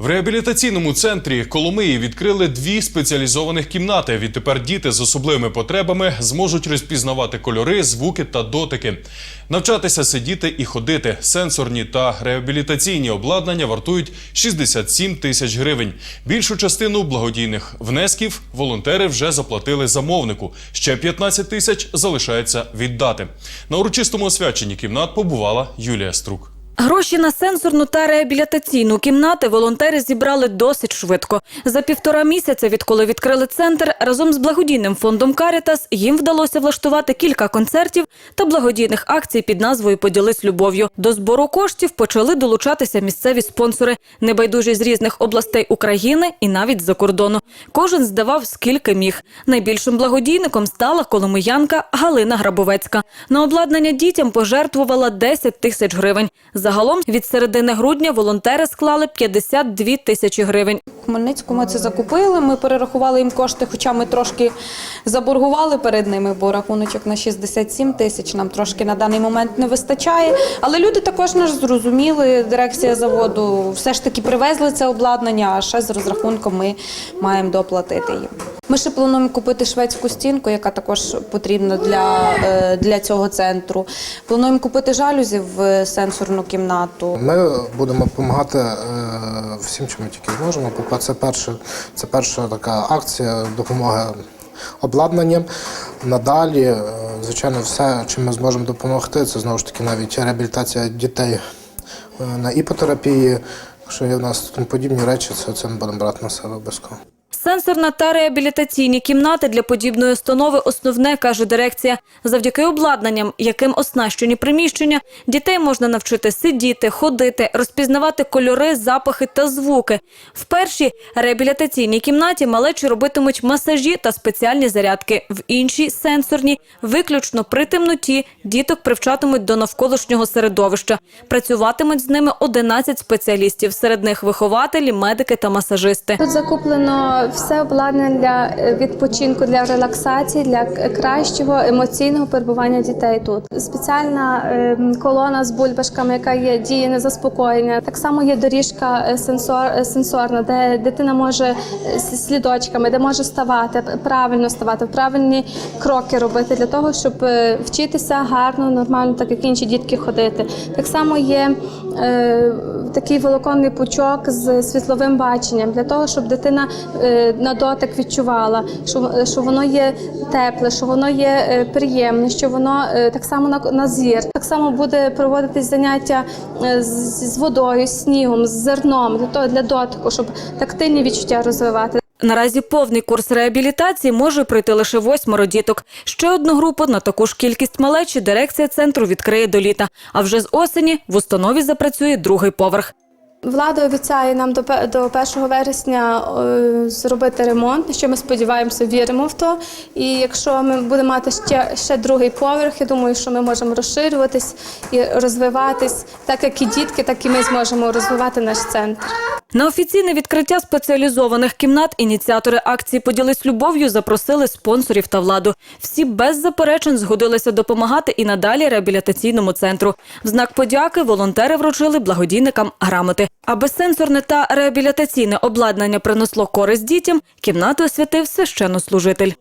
В реабілітаційному центрі Коломиї відкрили дві спеціалізованих кімнати. Відтепер діти з особливими потребами зможуть розпізнавати кольори, звуки та дотики, навчатися сидіти і ходити. Сенсорні та реабілітаційні обладнання вартують 67 тисяч гривень. Більшу частину благодійних внесків волонтери вже заплатили замовнику. Ще 15 тисяч залишається віддати. На урочистому освяченні кімнат побувала Юлія Струк. Гроші на сенсорну та реабілітаційну кімнати волонтери зібрали досить швидко. За півтора місяця, відколи відкрили центр, разом з благодійним фондом Карітас їм вдалося влаштувати кілька концертів та благодійних акцій під назвою Поділись любов'ю. До збору коштів почали долучатися місцеві спонсори, небайдужі з різних областей України і навіть з-за кордону. Кожен здавав скільки міг. Найбільшим благодійником стала коломиянка Галина Грабовецька. На обладнання дітям пожертвувала 10 тисяч гривень. Загалом від середини грудня волонтери склали 52 тисячі гривень. Хмельницьку ми це закупили. Ми перерахували їм кошти, хоча ми трошки заборгували перед ними, бо рахуночок на 67 тисяч нам трошки на даний момент не вистачає. Але люди також нас зрозуміли. Дирекція заводу все ж таки привезли це обладнання, а ще з розрахунком ми маємо доплатити їм. Ми ще плануємо купити шведську стінку, яка також потрібна для, е, для цього центру. Плануємо купити жалюзі в сенсорну кімнату. Ми будемо допомагати е, всім, чим ми тільки зможемо. Це перша, це перша така акція допомоги обладнанням. Надалі, е, звичайно, все, чим ми зможемо допомогти, це знову ж таки навіть реабілітація дітей на іпотерапії. Якщо є в нас тому подібні речі, це, це ми будемо брати на себе обов'язково. Сенсорна та реабілітаційні кімнати для подібної установи основне, каже дирекція. Завдяки обладнанням, яким оснащені приміщення, дітей можна навчити сидіти, ходити, розпізнавати кольори, запахи та звуки. В першій реабілітаційній кімнаті малечі робитимуть масажі та спеціальні зарядки. В іншій сенсорній, виключно при темноті, діток привчатимуть до навколишнього середовища. Працюватимуть з ними 11 спеціалістів. Серед них вихователі, медики та масажисти. Тут закуплено все обладнання для е, відпочинку, для релаксації, для кращого емоційного перебування дітей тут. Спеціальна е, колона з бульбашками, яка є діє на заспокоєння. Так само є доріжка е, сенсор, е, сенсорна, де дитина може слідочками, де може ставати, правильно ставати, правильні кроки робити для того, щоб вчитися гарно, нормально, так як інші дітки ходити. Так само є такий волоконний пучок з світловим баченням для того, щоб дитина на дотик відчувала, що, що воно є тепле, що воно є е, приємне, що воно е, так само на, на зір. Так само буде проводитись заняття е, з, з водою, снігом, з зерном для того для дотику, щоб тактильні відчуття розвивати. Наразі повний курс реабілітації може пройти лише восьмеро діток. Ще одну групу на таку ж кількість малечі дирекція центру відкриє до літа. А вже з осені в установі запрацює другий поверх. Влада обіцяє нам до пе- до 1 вересня зробити ремонт, що ми сподіваємося, віримо в то. І якщо ми будемо мати ще, ще другий поверх, я думаю, що ми можемо розширюватись і розвиватись, так як і дітки, так і ми зможемо розвивати наш центр. На офіційне відкриття спеціалізованих кімнат ініціатори акції Поділись любов'ю запросили спонсорів та владу. Всі без заперечень згодилися допомагати і надалі реабілітаційному центру. В знак подяки волонтери вручили благодійникам грамоти. Аби сенсорне та реабілітаційне обладнання принесло користь дітям, кімнату освятив священнослужитель.